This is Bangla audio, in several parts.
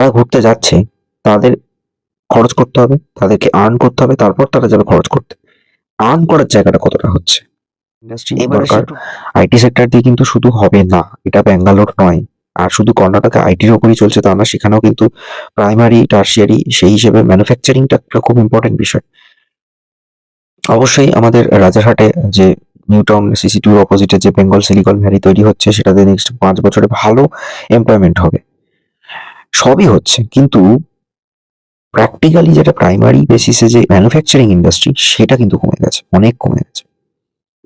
যারা ঘুরতে যাচ্ছে তাদের খরচ করতে হবে তাদেরকে আর্ন করতে হবে তারপর তারা যাবে খরচ করতে। আর্ন করার জায়গাটা কতটা হচ্ছে? দরকার। আইটি সেক্টর দিয়ে কিন্তু শুধু হবে না এটা ব্যাঙ্গালোর নয় আর শুধু কর্ণাটকে আইটির ওপরই চলছে তা না সেখানেও কিন্তু প্রাইমারি টার্সিয়ারি সেই হিসেবে ম্যানুফ্যাকচারিংটা একটা খুব ইম্পর্টেন্ট বিষয়। অবশ্যই আমাদের রাজারহাটে যে নিউ টাউন সিসি টুর অপোজিটে যে বেঙ্গল সিলিকন ভ্যালি তৈরি হচ্ছে সেটাতে নেক্সট পাঁচ বছরে ভালো এমপ্লয়মেন্ট হবে। সবই হচ্ছে। কিন্তু প্র্যাকটিক্যালি যেটা প্রাইমারি বেসিসে যে ম্যানুফ্যাকচারিং ইন্ডাস্ট্রি সেটা কিন্তু কমে গেছে অনেক কমে গেছে।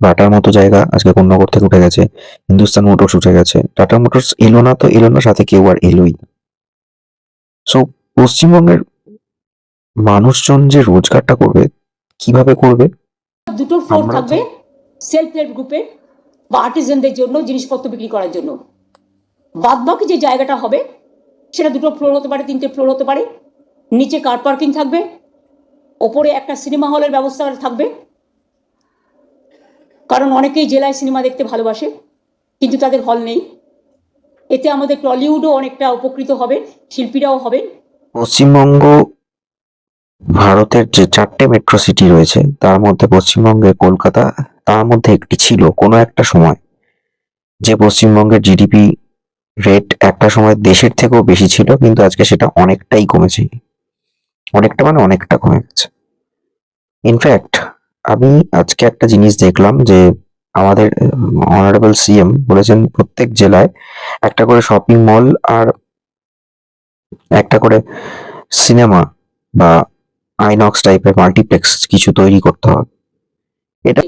বাটার মতো জায়গা আজকে কোন্নগর থেকে উঠে গেছে হিন্দুস্তান মোটরস উঠে গেছে টাটা মোটরস এলো না তো এলো না সাথে কেউ আর এলোই না। সো পশ্চিমবঙ্গের মানুষজন যে রোজগারটা করবে কীভাবে করবে? দুটো ফ্লোর থাকবে সেলফ হেল্প গ্রুপে বা আর্টিজেনদের জন্য জিনিসপত্র বিক্রি করার জন্য। বাদ বাকি যে জায়গাটা হবে সেটা দুটো ফ্লোর হতে পারে, তিনটে ফ্লোর হতে পারে। নিচে কার পার্কিং থাকবে। ওপরে একটা সিনেমা হলের ব্যবস্থা থাকবে। কারণ অনেকেই জেলায় সিনেমা দেখতে ভালোবাসে, কিন্তু তাদের হল নেই। এতে আমাদের টলিউডও অনেকটা উপকৃত হবে, শিল্পীরাও হবেন পশ্চিমবঙ্গ, ভারতের যে চারটে মেট্রো সিটি রয়েছে, তার মধ্যে পশ্চিমবঙ্গে কলকাতা, তার মধ্যে একটি ছিল কোনো একটা সময় যে পশ্চিমবঙ্গের জিডিপি রেট একটা সময় দেশের থেকেও বেশি ছিল, কিন্তু আজকে সেটা অনেকটাই কমেছে। অনেকটা মানে অনেকটা কমে গেছে। ইনফ্যাক্ট আমি আজকে একটা জিনিস দেখলাম যে আমাদের অনারেবল সিএম বলেছেন প্রত্যেক জেলায় একটা করে শপিং মল আর একটা করে সিনেমা বা আইনক্স টাইপের মাল্টিপ্লেক্স কিছু তৈরি করতে হবে এটা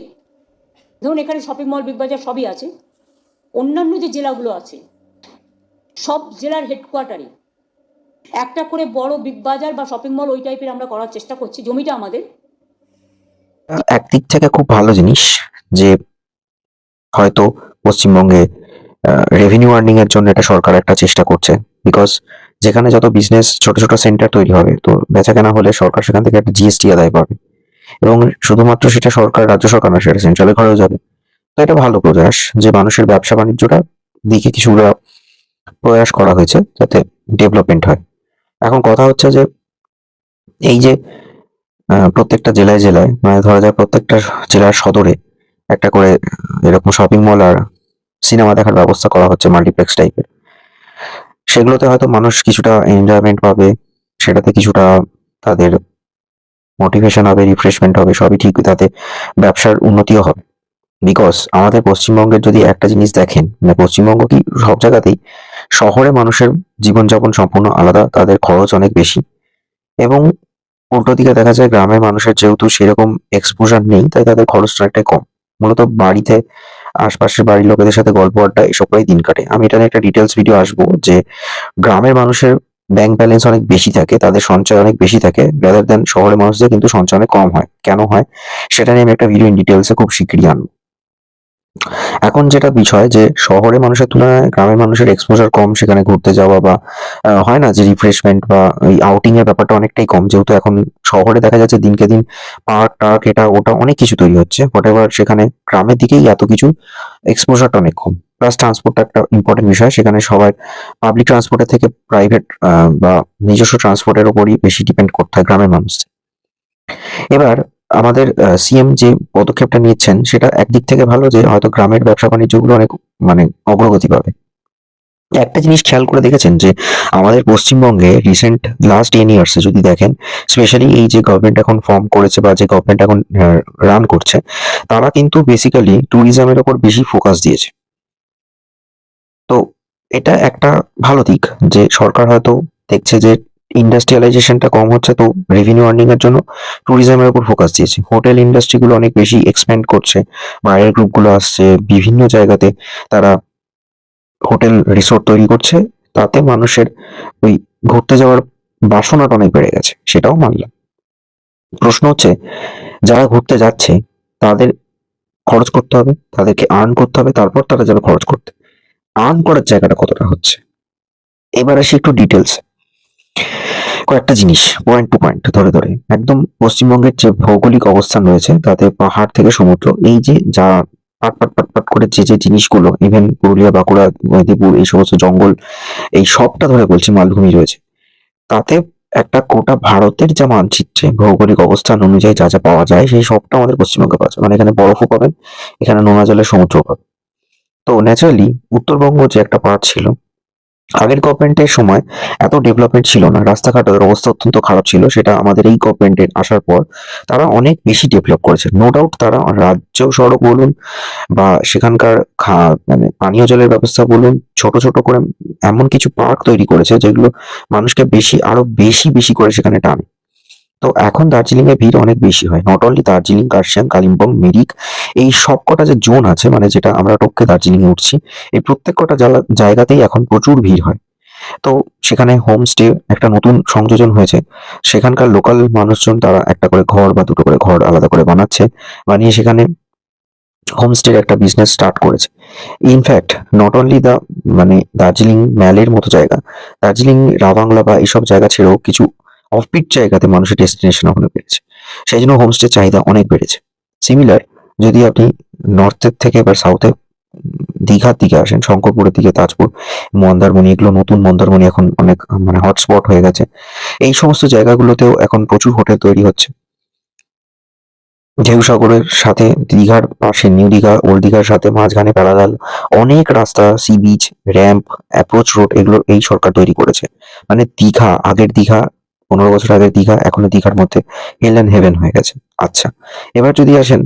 ধরুন এখানে শপিং মল বিগ বাজার সবই আছে। অন্যান্য যে জেলাগুলো আছে সব জেলার হেডকোয়ার্টারে একটা করে বড় বিগ বাজার বা শপিং মল ওই টাইপের আমরা করার চেষ্টা করছি, জমিটা আমাদের। একদিক থেকে খুব ভালো জিনিস যে, হয়তো পশ্চিমবঙ্গে রেভিনিউ আর্নিং এর জন্য এটা সরকার একটা চেষ্টা করছে। বিকজ যেখানে যত বিজনেস ছোট ছোট সেন্টার তৈরি হবে, তো বেচা কেনা হলে সরকার সেখান থেকে একটা জিএসটি আদায় পাবে। এবং শুধুমাত্র সেটা সরকার, রাজ্য সরকার না, সেটা সেন্ট্রালের ঘরেও যাবে। তো এটা ভালো প্রয়াস যে মানুষের ব্যবসা বাণিজ্যটা দিকে কিছুটা প্রয়াস করা হয়েছে যাতে ডেভেলপমেন্ট হয়। এখন কথা হচ্ছে যে, এই যে প্রত্যেকটা জেলায় জেলায় মানে ধরা যায় প্রত্যেকটা জেলার সদরে একটা করে এরকম শপিং মল আর সিনেমা দেখার ব্যবস্থা করা হচ্ছে মাল্টিপ্লেক্স টাইপের সেগুলোতে হয়তো মানুষ কিছুটা এনজয়মেন্ট পাবে, সেটাতে কিছুটা তাদের মোটিভেশন হবে রিফ্রেশমেন্ট হবে, সবই ঠিক, তাতে ব্যবসার উন্নতিও হবে। বিকজ আমাদের পশ্চিমবঙ্গের যদি একটা জিনিস দেখেন মানে পশ্চিমবঙ্গ কি সব জায়গাতেই শহরে মানুষের জীবনযাপন সম্পূর্ণ আলাদা, তাদের খরচ অনেক বেশি। এবং উল্টো দিকে দেখা যায় গ্রামের মানুষের যেহেতু সেরকম এক্সপোজার নেই, তাই তাদের খরচটা অনেকটাই কম। মূলত বাড়িতে, আশপাশের বাড়ির লোকেদের সাথে গল্প আড্ডা এসব করেই দিন কাটে। আমি এটা একটা ডিটেলস ভিডিও আসব যে গ্রামের মানুষের ব্যাংক ব্যালেন্স অনেক বেশি থাকে, তাদের সঞ্চয় অনেক বেশি থাকে রাদার দেন শহরের মানুষদের কিন্তু সঞ্চয় অনেক কম হয়। কেন হয়? সেটা নিয়ে আমি একটা ভিডিও ইন ডিটেলসে খুব শিগগিরই আনব। এখন যেটা বিষয় যে শহরে মানুষের তুলনায় গ্রামের মানুষের এক্সপোজার কম, সেখানে ঘুরতে যাওয়া বা হয় না যে রিফ্রেশমেন্ট বা এই আউটিং এর ব্যাপারটা অনেকটাই কম। যেহেতু এখন শহরে দেখা যাচ্ছে দিনকে দিন পার্ক টার্ক এটা, ওটা অনেক কিছু তৈরি হচ্ছে। হোয়াট এভার সেখানে গ্রামের দিকেই এত কিছু এক্সপোজারটা অনেক কম। প্লাস ট্রান্সপোর্টটা একটা ইম্পর্টেন্ট বিষয়। সেখানে সবাই পাবলিক ট্রান্সপোর্টের থেকে প্রাইভেট বা নিজস্ব ট্রান্সপোর্টের উপরই বেশি ডিপেন্ড করতে হয় গ্রামের মানুষ এবার আমাদের সিএম যে পদক্ষেপটা নিচ্ছেন সেটা একদিক থেকে ভালো যে হয়তো গ্রামের ব্যবসা বাণিজ্যগুলো অনেক মানে অগ্রগতি পাবে। একটা জিনিস খেয়াল করে দেখেছেন যে আমাদের পশ্চিমবঙ্গে রিসেন্ট লাস্ট টেন ইয়ার্সে যদি দেখেন স্পেশালি এই যে গভর্নমেন্ট এখন ফর্ম করেছে বা যে গভর্নমেন্ট এখন রান করছে, তারা কিন্তু বেসিক্যালি ট্যুরিজমের ওপর বেশি ফোকাস দিয়েছে। তো এটা একটা ভালো দিক যে সরকার হয়তো দেখছে যে ইন্ডাস্ট্রিয়ালাইজেশনটা কম হচ্ছে, তো রেভিনিউ আর্নিং এর জন্য ট্যুরিজমের উপর ফোকাস দিয়েছে। হোটেল ইন্ডাস্ট্রিগুলো অনেক বেশি এক্সপ্যান্ড করছে, বাইরের গ্রুপগুলো আসছে, বিভিন্ন জায়গাতে তারা হোটেল রিসোর্ট তৈরি করছে, তাতে মানুষের ওই ঘুরতে যাওয়ার বাসনাটা অনেক বেড়ে গেছে, সেটাও মানলাম। প্রশ্ন হচ্ছে, যারা ঘুরতে যাচ্ছে, তাদের খরচ করতে হবে, তাদেরকে আর্ন করতে হবে, তারপর তারা যাবে খরচ করতে। আর্ন করার জায়গাটা কতটা হচ্ছে? এবার আসি একটু ডিটেলস কয়েকটা জিনিস পয়েন্ট টু পয়েন্ট ধরে ধরে। একদম পশ্চিমবঙ্গের যে ভৌগোলিক অবস্থান রয়েছে, তাতে পাহাড় থেকে সমুদ্র, এই যে যা পাট পাট পাট পাট করে যে যে জিনিসগুলো ইভেন পুরুলিয়া, বাঁকুড়া মেদিনীপুর এই সমস্ত জঙ্গল, এই সবটা ধরে বলছি মালভূমি রয়েছে। তাতে একটা গোটা ভারতের যা মানচিত্রে ভৌগোলিক অবস্থান অনুযায়ী যা যা পাওয়া যায়, সেই সবটা আমাদের পশ্চিমবঙ্গে পাওয়া যায়। মানে এখানে বরফও পাবেন, এখানে নোনা জলের সমুদ্র পাবেন। তো ন্যাচারালি উত্তরবঙ্গ যে একটা পার্ট ছিল আগের গভর্নমেন্টের সময় এত ডেভেলপমেন্ট ছিল না, রাস্তাঘাটের অবস্থা অত্যন্ত খারাপ ছিল, সেটা আমাদের এই গভর্নমেন্টের আসার পর তারা অনেক বেশি ডেভেলপ করেছে। নো ডাউট তারা রাজ্য সড়ক বলুন বা সেখানকার মানে পানীয় জলের ব্যবস্থা বলুন, ছোট ছোট করে এমন কিছু পার্ক তৈরি করেছে যেগুলো মানুষকে বেশি, আরও বেশি বেশি করে সেখানে টানে। তো এখন দার্জিলিং এ ভিড় অনেক বেশি হয়। নট অনলি দার্জিলিং, কার্শিয়াং, কালিম্পং, মিরিক, এই সব কটা যে জোন আছে মানে যেটা আমরা টপকে দার্জিলিং এ উঠছি, এই প্রত্যেক কটা জায়গাতেই এখন প্রচুর ভিড় হয়। তো সেখানে হোমস্টে একটা নতুন সংযোজন হয়েছে। সেখানকার লোকাল মানুষজন তারা একটা করে ঘর বা দুটো করে ঘর আলাদা করে বানাচ্ছে, বানিয়ে সেখানে হোমস্টের একটা বিজনেস স্টার্ট করেছে। In fact not only the মানে দার্জিলিং ম্যালের মতো জায়গা, দার্জিলিং রাবাংলা বা এইসব জায়গা ছেড়েও কিছু অফবিট জায়গাতে মানুষের ডেস্টিনেশন ওখানে বেড়েছে। সেই জন্য হোমস্টের চাহিদা অনেক বেড়েছে। সিমিলার যদি আপনি নর্থের থেকে বা সাউথে দীঘার দিকে আসেন, শঙ্করপুরের দিকে, তাজপুর, মন্দারমণি, এগুলো নতুন মন্দারমণি এখন অনেক মানে হটস্পট হয়ে গেছে। এই সমস্ত জায়গাগুলোতেও এখন প্রচুর হোটেল তৈরি হচ্ছে। ঢেউ সাগরের সাথে দীঘার পাশে নিউ দীঘা ওল্ড দীঘার সাথে মাঝখানে প্যারালাল অনেক রাস্তা sea beach ramp approach road এগুলো এই সরকার তৈরি করেছে। মানে দীঘা, আগের দীঘা পনেরো বছর আগের দীঘা, এখনও দীঘার মধ্যে হেল অ্যান্ড হেভেন হয়ে গেছে। আচ্ছা এবার যদি আসেন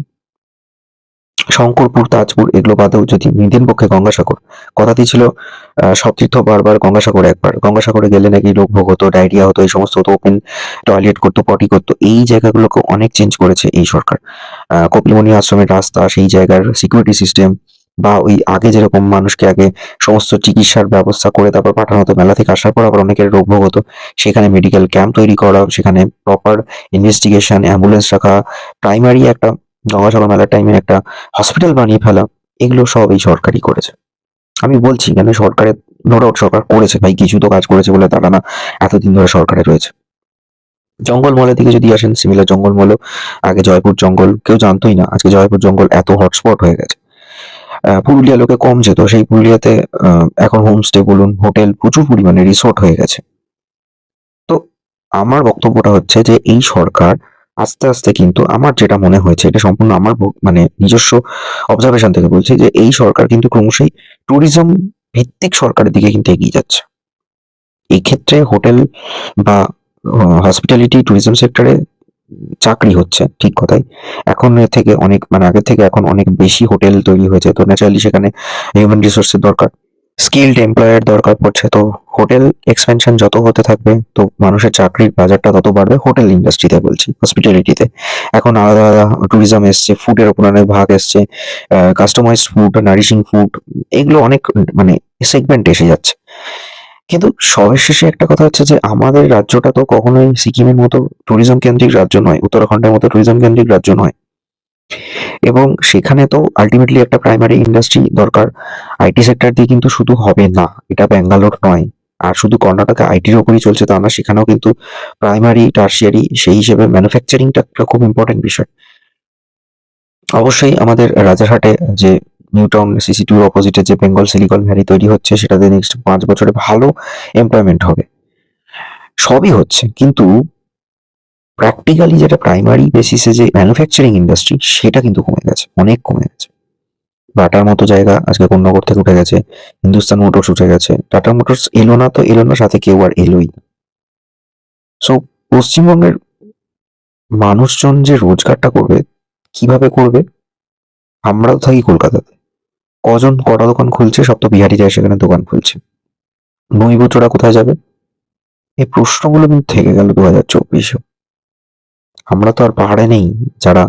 শঙ্করপুর, তাজপুর, এগুলো বাদেও যদি মিদিন পক্ষে গঙ্গাসাগর কথাতেই ছিল সব তীর্থ বারবার গঙ্গাসাগর একবার। গঙ্গাসাগরে গেলে নাকি রোগ ভোগ হতো ডায়রিয়া হতো, এই সমস্ত হতো ওপেন টয়লেট করতো পটি করতো, এই জায়গাগুলোকে অনেক চেঞ্জ করেছে এই সরকার। কপিলমণি আশ্রমের রাস্তা, সেই জায়গার সিকিউরিটি সিস্টেম বা ওই আগে যেরকম মানুষকে আগে সমস্ত চিকিৎসার ব্যবস্থা করে তারপর পাঠানো হতো, মেলা থেকে আসার পর আবার অনেকের রোগ ভোগ হতো। সেখানে মেডিকেল ক্যাম্প তৈরি করা, সেখানে প্রপার ইনভেস্টিগেশন অ্যাম্বুলেন্স রাখা প্রাইমারি একটা গঙ্গাসাগর মেলার টাইমে একটা হসপিটাল বানিয়ে ফেলা, এগুলো সব এই সরকারই করেছে। আমি বলছি কেন সরকারের নো ডাউট সরকার করেছে ভাই, কিছু তো কাজ করেছে বলে তারা না এতদিন ধরে সরকারে রয়েছে। জঙ্গলমহলের দিকে যদি আসেন সিমিলার জঙ্গলমহলও আগে জয়পুর জঙ্গল, কেউ জানতোই না, আজকে জয়পুর জঙ্গল এত হটস্পট হয়ে গেছে। পুরুলিয়া লোকে কম যেত, সেই পুরুলিয়াতে এখন হোমস্টে বলুন হোটেল প্রচুর পরিমাণে রিসোর্ট হয়ে গেছে। তো আমার বক্তব্যটা হচ্ছে যে, এই সরকার আস্তে আস্তে কিন্তু আমার যেটা মনে হয়েছে, এটা সম্পূর্ণ আমার মানে নিজস্ব অবজারভেশন থেকে বলছি যে, এই সরকার কিন্তু ক্রমশই ট্যুরিজম ভিত্তিক সরকারের দিকে কিন্তু এগিয়ে যাচ্ছে। এই ক্ষেত্রে হোটেল বা হসপিটালিটি ট্যুরিজম সেক্টরে চাকরি হচ্ছে, ঠিক কথাই। এখন থেকে অনেক মানে আগের থেকে এখন অনেক বেশি হোটেল তৈরি হয়েছে। তো ন্যাচারালি সেখানে হিউম্যান রিসোর্সের দরকার স্কিলড এমপ্লয়ার দরকার পড়ছে। তো হোটেল এক্সপেনশন যত হতে থাকবে, তো মানুষের চাকরির বাজারটা তত বাড়বে হোটেল ইন্ডাস্ট্রিতে বলছি হসপিটালিটিতে এখন আলাদা আলাদা ট্যুরিজম এসছে ফুডের ওপর অনেক ভাগ এসছে কাস্টমাইজ ফুড নারিশিং ফুড এগুলো অনেক মানে সেগমেন্ট এসে যাচ্ছে। কিন্তু সবের শেষে একটা কথা হচ্ছে যে, আমাদের রাজ্যটা তো কখনোই সিকিমের মতো ট্যুরিজম কেন্দ্রিক রাজ্য নয়, উত্তরাখণ্ডের মতো ট্যুরিজম কেন্দ্রিক রাজ্য নয়। এবং সেখানে তো আলটিমেটলি একটা প্রাইমারি ইন্ডাস্ট্রি দরকার। আইটি সেক্টর দিয়ে কিন্তু শুধু হবে না, এটা ব্যাঙ্গালোর নয়। আর শুধু কর্ণাটকে আইটির ওপরই চলছে তা না, সেখানেও কিন্তু প্রাইমারি টার্সিয়ারি সেই হিসেবে ম্যানুফ্যাকচারিংটা একটা খুব ইম্পর্টেন্ট বিষয়। অবশ্যই আমাদের রাজারহাটে যে নিউ টাউন সিসি টুর অপোজিটে যে বেঙ্গল সিলিকন ভ্যালি তৈরি হচ্ছে, সেটাতে নেক্সট পাঁচ বছরে ভালো এমপ্লয়মেন্ট হবে। সবই হচ্ছে, কিন্তু প্র্যাকটিক্যালি যেটা প্রাইমারি বেসিসে যে ম্যানুফ্যাকচারিং ইন্ডাস্ট্রি সেটা কিন্তু কমে গেছে, অনেক কমে গেছে। বাটার মতো জায়গা, আজকে কন্যাগর থেকে উঠে গেছে, হিন্দুস্তান মোটরস উঠে গেছে, টাটা মোটরস এলো না তো এলো না, সাথে কেউ আর এলোই সো পশ্চিমবঙ্গের মানুষজন যে রোজগারটা করবে, কীভাবে করবে? আমরাও থাকি কলকাতাতে। কজন কটা দোকান খুলছে? সব তো বিহারি যায় সেখানে দোকান খুলছে। নৈবচোরা কোথায় যাবে? এই প্রশ্নগুলো কিন্তু থেকে গেল দু হাজার চব্বিশে আমরা তো আর পাহাড়ে নেই। যারা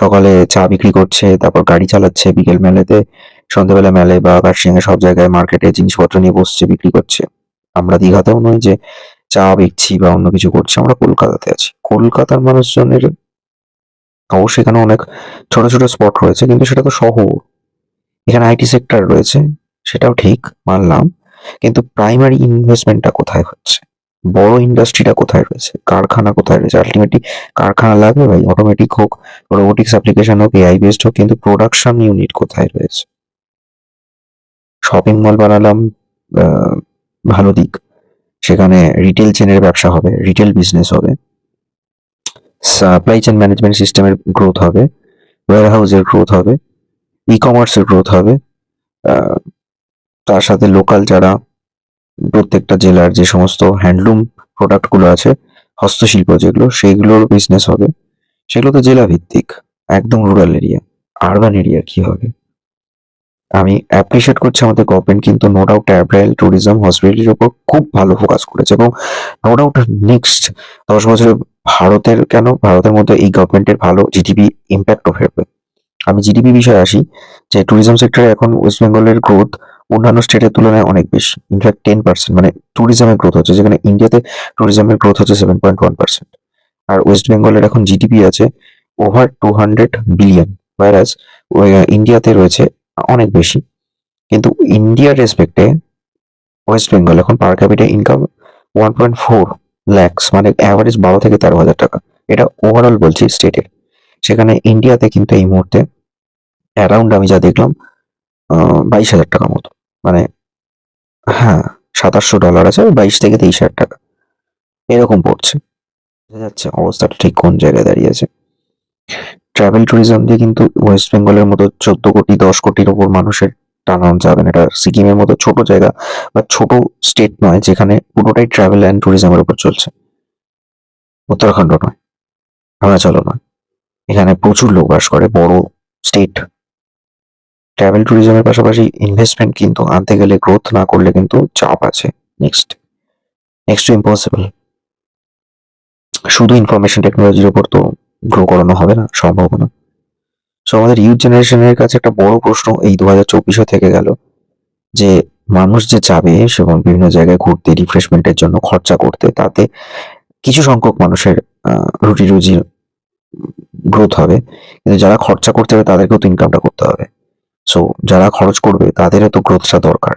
সকালে চা বিক্রি করছে, তারপর গাড়ি চালাচ্ছে, বিকেল মেলাতে সন্ধ্যেবেলা মেলে বা কার্শিয়াঙে সব জায়গায় মার্কেটে জিনিসপত্র নিয়ে বসছে, বিক্রি করছে। আমরা দীঘাতেও নয় যে চা বেচছি বা অন্য কিছু করছি, আমরা কলকাতাতে আছি। কলকাতার মানুষজনের অবশ্যই এখানে অনেক ছোট ছোট স্পট রয়েছে, কিন্তু সেটা তো শহর। এখানে আইটি সেক্টর রয়েছে, সেটাও ঠিক, মানলাম। কিন্তু প্রাইমারি ইনভেস্টমেন্টটা কোথায় হচ্ছে? বড় ইন্ডাস্ট্রিটা কোথায় রয়েছে? কারখানা কোথায় রয়েছে? আলটিমেটলি কারখানা লাগবে ভাই? অটোমেটিক হোক রোবোটিক্স অ্যাপ্লিকেশন হোক এআই বেসড হোক, কিন্তু প্রোডাকশন ইউনিট কোথায় রয়েছে? শপিং মল বানালাম ভালো দিক। সেখানে রিটেল চেনের ব্যবসা হবে রিটেল বিজনেস হবে। সাপ্লাই চেন ম্যানেজমেন্ট সিস্টেমের গ্রোথ হবে। ওয়ার হাউসের গ্রোথ হবে। ই কমার্সের গ্রোথ হবে তার সাথে লোকাল যারা প্রত্যেকটা জেলার যে সমস্ত হ্যান্ডলুম প্রোডাক্টগুলো আছে, হস্তশিল্প যেগুলো, সেইগুলোর বিজনেস হবে। সেগুলো তো জেলা ভিত্তিক একদম রুরাল এরিয়া আরবান এরিয়া কি হবে? আমি অ্যাপ্রিসিয়েট করছি আমাদের গভর্নমেন্ট কিন্তু নো ডাউট ট্রাভেল ট্যুরিজম হসপিটালিটির উপর খুব ভালো ফোকাস করেছে এবং নো ডাউট নেক্সট দশ বছরে ভারতের কেন? ভারতের মধ্যে এই গভর্নমেন্টের ভালো জিডিপি ইম্প্যাক্টও ফেলবে আমি জিডিপি বিষয়ে আসি, যে ট্যুরিজম সেক্টরে এখন ওয়েস্ট বেঙ্গলের গ্রোথ অন্যান্য স্টেটের তুলনায় অনেক বেশি। ইনফ্যাক্ট টেন পার্সেন্ট মানে ট্যুরিজমের গ্রোথ হচ্ছে, যেখানে ইন্ডিয়াতে ট্যুরিজমের গ্রোথ হচ্ছে সেভেন পয়েন্ট ওয়ান পার্সেন্ট আর ওয়েস্ট বেঙ্গলের এখন জিডিপি আছে over two hundred billion whereas ইন্ডিয়াতে রয়েছে অনেক বেশি। কিন্তু ইন্ডিয়ার রেসপেক্টে ওয়েস্ট বেঙ্গল এখন per capital income one point four lakhs মানে অ্যাভারেজ বারো থেকে তেরো হাজার টাকা। এটা ওভারঅল বলছি স্টেটের সেখানে ইন্ডিয়াতে কিন্তু এই মুহূর্তে অ্যারাউন্ড আমি যা দেখলাম বাইশ হাজার টাকা মতো। মানে হ্যাঁ সাতাশশো ডলার আছে বাইশ থেকে তেইশ হাজার টাকা। এরকম পড়ছে। বোঝা যাচ্ছে অবস্থাটা ঠিক কোন জায়গায় দাঁড়িয়ে আছে। ট্রাভেল ট্যুরিজম দিয়ে কিন্তু ওয়েস্ট বেঙ্গলের মতো চোদ্দ কোটি, দশ কোটির ওপর মানুষের টানানো যাবে না। এটা সিকিমের মতো ছোট জায়গা বা ছোট স্টেট নয়, যেখানে পুরোটাই ট্রাভেল অ্যান্ড ট্যুরিজমের উপর চলছে। উত্তরাখণ্ড নয় অরুণাচলও নয়। এখানে প্রচুর লোক বাস করে, বড় স্টেট ট্রাভেল ট্যুরিজমের পাশাপাশি ইনভেস্টমেন্ট কিন্তু আনতে গেলে গ্রোথ না করলে কিন্তু চাপ আছে। নেক্সট নেক্সট ইম্পসিবল শুধু ইনফরমেশন টেকনোলজির উপর তো গ্রো করানো হবে না, সম্ভব না। সো আমাদের ইউথ জেনারেশনের কাছে একটা বড় প্রশ্ন এই দু হাজার চব্বিশে থেকে গেল। যে মানুষ যে যাবে সেরকম বিভিন্ন জায়গায় ঘুরতে রিফ্রেশমেন্টের জন্য খরচা করতে, তাতে কিছু সংখ্যক মানুষের রুটি রুজির গ্রোথ হবে। কিন্তু যারা খরচা করতে হবে তাদেরকেও তো ইনকামটা করতে হবে। সো যারা খরচ করবে, তাদেরও তো গ্রোথটা দরকার।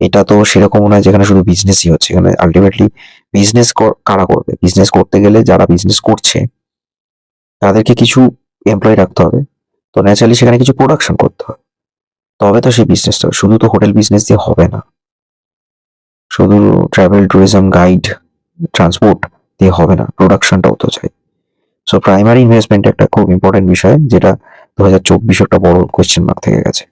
এটা তো সেরকম নয় যেখানে শুধু বিজনেসই হচ্ছে। এখানে আলটিমেটলি বিজনেস কারা করবে? বিজনেস করতে গেলে যারা বিজনেস করছে, তাদেরকে কিছু এমপ্লয় রাখতে হবে। তো ন্যাচারালি সেখানে কিছু প্রোডাকশন করতে হবে। তবে তো সেই বিজনেসটা শুধু তো হোটেল বিজনেস দিয়ে হবে না। শুধু ট্রাভেল ট্যুরিজম গাইড ট্রান্সপোর্ট দিয়ে হবে না। প্রোডাকশনটাও তো চাই। সো প্রাইমারি ইনভেস্টমেন্ট একটা খুব ইম্পর্টেন্ট বিষয়, যেটা দু হাজার চব্বিশ একটা বড় কোয়েশ্চেন মার্ক থেকে গেছে।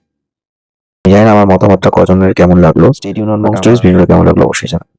জানি না আমার মতামতটা কজনের কেমন লাগল। স্টেডিয়াম নন ভিডিওটা কেমন লাগল অবশ্যই জানাবেন।